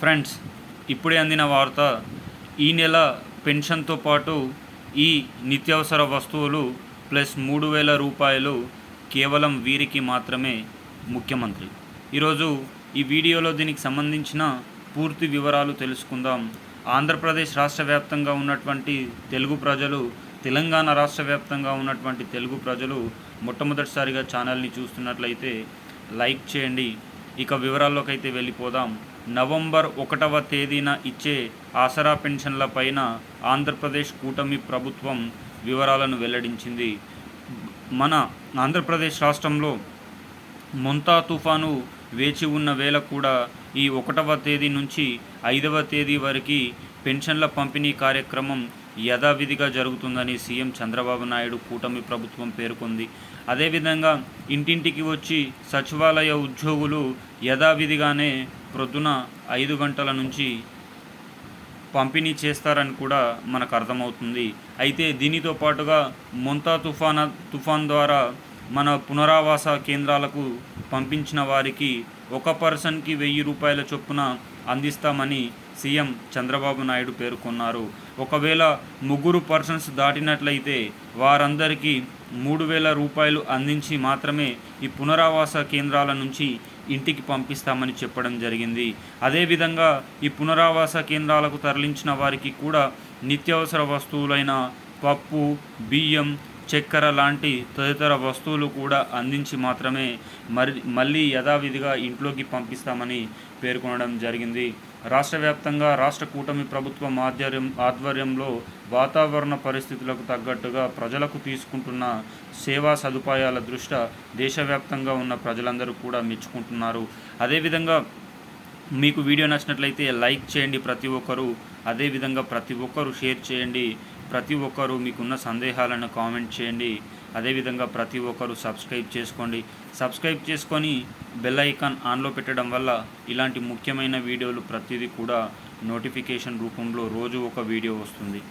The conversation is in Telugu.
ఫ్రెండ్స్ ఇప్పుడే అందిన వార్త ఈ నెల పెన్షన్తో పాటు ఈ నిత్యావసర వస్తువులు ప్లస్ మూడు వేల రూపాయలు కేవలం వీరికి మాత్రమే ముఖ్యమంత్రి. ఈరోజు ఈ వీడియోలో దీనికి సంబంధించిన పూర్తి వివరాలు తెలుసుకుందాం. ఆంధ్రప్రదేశ్ రాష్ట్ర వ్యాప్తంగా ఉన్నటువంటి తెలుగు ప్రజలు తెలంగాణ రాష్ట్ర వ్యాప్తంగా ఉన్నటువంటి తెలుగు ప్రజలు మొట్టమొదటిసారిగా ఛానల్ని చూస్తున్నట్లయితే లైక్ చేయండి. ఇక వివరాల్లోకి అయితే వెళ్ళిపోదాం. నవంబర్ ఒకటవ తేదీన ఇచ్చే ఆసరా పెన్షన్ల పైన ఆంధ్రప్రదేశ్ కూటమి ప్రభుత్వం వివరాలను వెల్లడించింది. మన ఆంధ్రప్రదేశ్ రాష్ట్రంలో మొంతా తుఫాను వేచి ఉన్న వేళ కూడా ఈ ఒకటవ తేదీ నుంచి ఐదవ తేదీ వరకు పెన్షన్ల పంపిణీ కార్యక్రమం యథావిధిగా జరుగుతుందని సీఎం చంద్రబాబు నాయుడు కూటమి ప్రభుత్వం పేర్కొంది. అదేవిధంగా ఇంటింటికి వచ్చి సచివాలయ ఉద్యోగులు యథావిధిగానే ప్రొద్దున ఐదు గంటల నుంచి పంపిణీ చేస్తారని కూడా మనకు అర్థమవుతుంది. అయితే దీనితో పాటుగా మొంతా తుఫాన్ తుఫాన్ ద్వారా మన పునరావాస కేంద్రాలకు పంపించిన వారికి ఒక పర్సన్కి వెయ్యి రూపాయల చొప్పున అందిస్తామని సీఎం చంద్రబాబు నాయుడు పేర్కొన్నారు. ఒకవేళ ముగ్గురు పర్సన్స్ దాటినట్లయితే వారందరికీ మూడు వేల రూపాయలు అందించి మాత్రమే ఈ పునరావాస కేంద్రాల నుంచి ఇంటికి పంపిస్తామని చెప్పడం జరిగింది. అదేవిధంగా ఈ పునరావాస కేంద్రాలకు తరలించిన వారికి కూడా నిత్యావసర వస్తువులైన పప్పు బియ్యం చక్కెర లాంటి తదితర వస్తువులు కూడా అందించి మాత్రమే మరి మళ్ళీ యథావిధిగా ఇంట్లోకి పంపిస్తామని పేర్కొనడం జరిగింది. రాష్ట్ర వ్యాప్తంగా రాష్ట్ర కూటమి ప్రభుత్వం ఆధ్వర్యం ఆధ్వర్యంలో వాతావరణ పరిస్థితులకు తగ్గట్టుగా ప్రజలకు తీసుకుంటున్న సేవా సదుపాయాల దృష్ట్యా దేశవ్యాప్తంగా ఉన్న ప్రజలందరూ కూడా మెచ్చుకుంటున్నారు. అదేవిధంగా మీకు వీడియో నచ్చినట్లయితే లైక్ చేయండి ప్రతి ఒక్కరూ. అదేవిధంగా ప్రతి ఒక్కరూ షేర్ చేయండి. ప్రతి ఒక్కరూ మీకున్న సందేహాలను కామెంట్ చేయండి. అదేవిధంగా ప్రతి ఒక్కరూ సబ్స్క్రైబ్ చేసుకోండి. సబ్స్క్రైబ్ చేసుకొని బెల్ ఐకాన్ ఆన్లో పెట్టడం వల్ల ఇలాంటి ముఖ్యమైన వీడియోలు ప్రతిదీ కూడా నోటిఫికేషన్ రూపంలో రోజు ఒక వీడియో వస్తుంది.